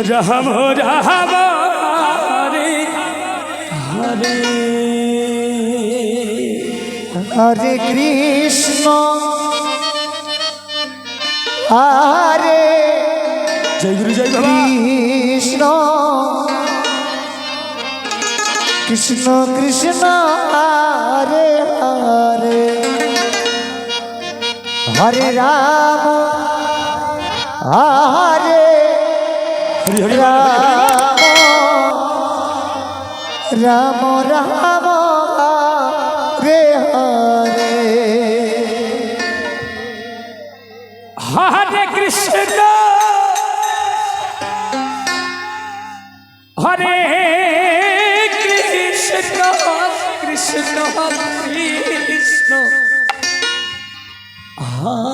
রাম রাম হরে হরে। হরে কৃষ্ণ হরে জয় গুরু জয় কৃষ্ণ। কৃষ্ণ কৃষ্ণ হরে হরে। হরে রাম হরি রাম রাম হরে হরে হরে কৃষ্ণ হরে কৃষ্ণ কৃষ্ণ কৃষ্ণ। হরে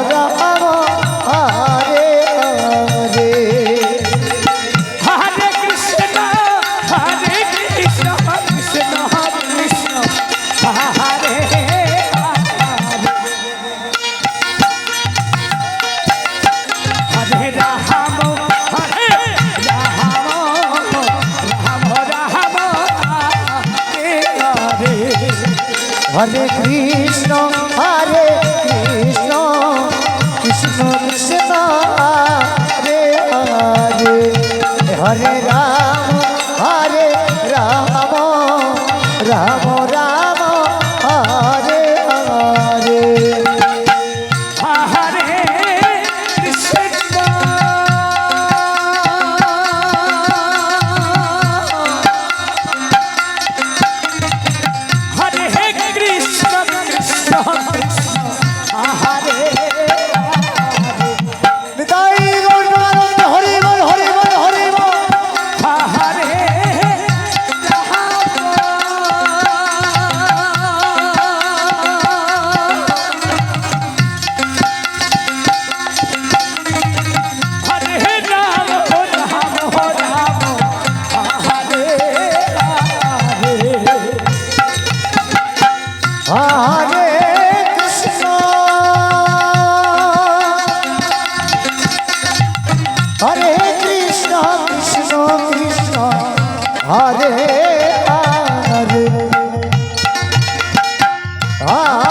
হরে কৃষ্ণ হরে হরে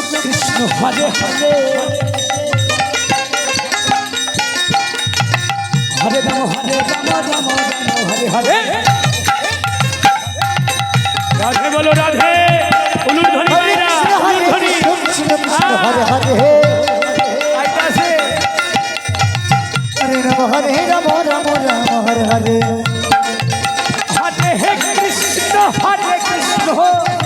কৃষ্ণ হরে হরে। হরে রাম হরে রাম রাম রাম হরে হরে। রাধে বলো রাধে। হরে হরে। আইতাছে। হরে রাম হরে রাম রাম রাম হরে হরে। হরে হে কৃষ্ণ হরে কৃষ্ণ।